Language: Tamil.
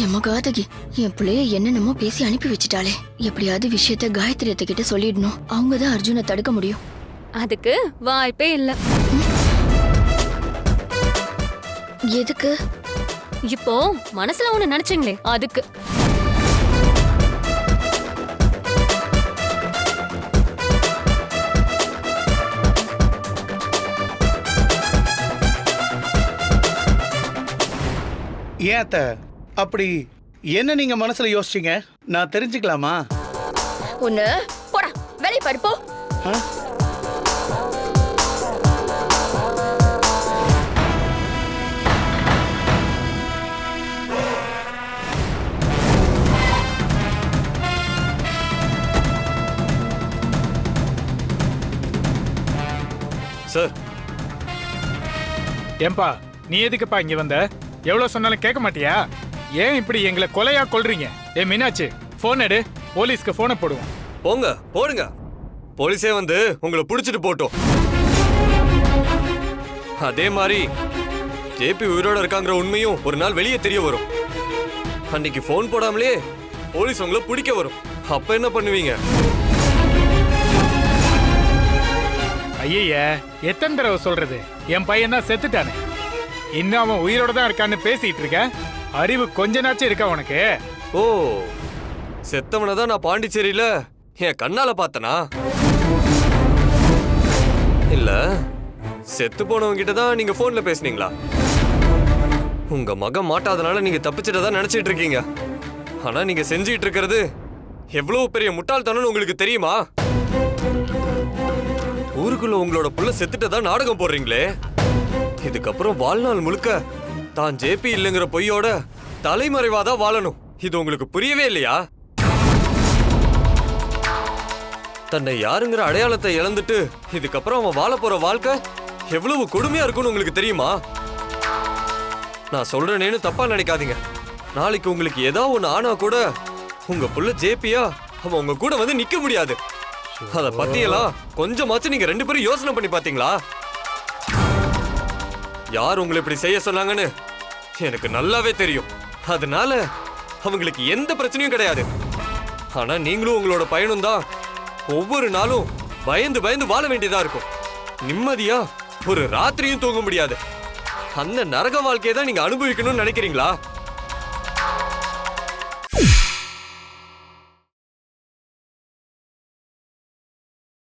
என் மகாதகி என் பிள்ளைய என்னென்னமோ பேசி அனுப்பி வச்சுட்டாளே. எப்படியாவது விஷயத்த காயத்ரி அத்தை கிட்ட சொல்லிடணும். அவங்க தான் அர்ஜுனை தடுக்க முடியும். அதுக்கு வாய்ப்பே இல்ல. எதுக்கு? இப்போ மனசுல ஒண்ணு நினைச்சீங்களே அதுக்கு. ஏன் அப்படி என்ன நீங்க மனசுல யோசிச்சீங்க? நான் தெரிஞ்சுக்கலாமா? ஒண்ணு போடா வேலை பருப்போ ஆ? சார். ஏன்பா நீ எதுக்குப்பா இங்க வந்த? எவ்வளவு சொன்னாலும் கேட்க மாட்டியா? ஏன் இப்படி எங்களை கொலையா கொல்றீங்க? ஏ மீனாட்சி போன் எடு. போலீஸ்க்கு போனை போடுவோம். போங்க போடுங்க. போலீஸே வந்து உங்களை புடிச்சிட்டு போட்டோம். அதே மாதிரி ஜேபி உயிரோட இருக்காங்கிற உண்மையும் ஒரு நாள் வெளியே தெரிய வரும். அன்னைக்கு ஃபோன் போடாமலே போலீஸ் உங்களை பிடிக்க வரும். அப்ப என்ன பண்ணுவீங்க? ஐய எத்தனை தடவை சொல்றது? என் பையன் தான் செத்துட்டானே. இன்னும் அவன் உயிரோட தான் இருக்கான்னு பேசிட்டு இருக்க? அறிவு கொஞ்ச நாச்சும் இருக்கா உனக்கு? ஓ செத்தவனை தான் நான் பாண்டிச்சேரியில என் கண்ணால பார்த்தனா? இல்ல செத்து போனவங்கிட்ட தான் நீங்க போன்ல பேசுனீங்களா? உங்க மகன் மாட்டாதனால நீங்க தப்பிச்சிட்டதா நினைச்சிட்டு இருக்கீங்க. ஆனா நீங்க செஞ்சுட்டு இருக்கிறது எவ்வளவு பெரிய முட்டாள்தனம்னு உங்களுக்கு தெரியுமா? ஊருக்குள்ள உங்களோட புள்ள செத்துட்டதா நாடகம் போடுறீங்களே. இதுக்கப்புறம் வாழ்நாள் முழுக்க தான் ஜேபி இல்லைங்கிற பொய்யோட தலைமறைவாதான் வாழணும். இது உங்களுக்கு புரியவே இல்லையா? தன்னை யாருங்கிற அடையாளத்தை இழந்துட்டு இதுக்கப்புறம் அவன் வாழ போற வாழ்க்கை எவ்வளவு கொடுமையா இருக்கும்னு உங்களுக்கு தெரியுமா? நான் சொல்றேனேன்னு தப்பா நினைக்காதீங்க. நாளைக்கு உங்களுக்கு ஏதாவது ஒண்ணு ஆனா கூட உங்க புள்ள ஜேபியா அவன் உங்க கூட வந்து நிக்க முடியாது. அத பத்தியெல்லாம் கொஞ்சமாச்சும் நீங்க ரெண்டு பேரும் யோசனை பண்ணி பாத்தீங்களா? யார் உங்களை இப்படி செய்ய சொன்னாங்கன்னு எனக்கு நல்லாவே தெரியும். அதனால அவங்களுக்கு எந்த பிரச்சனையும் கிடையாது. ஆனா நீங்களும் உங்களோட பயணம் தான் ஒவ்வொரு நாளும் பயந்து பயந்து வாழ வேண்டியதா இருக்கும். நிம்மதியா ஒரு ராத்திரியும் தூங்க முடியாது. அந்த நரக வாழ்க்கையை தான் நீங்க அனுபவிக்கணும்னு நினைக்கிறீங்களா?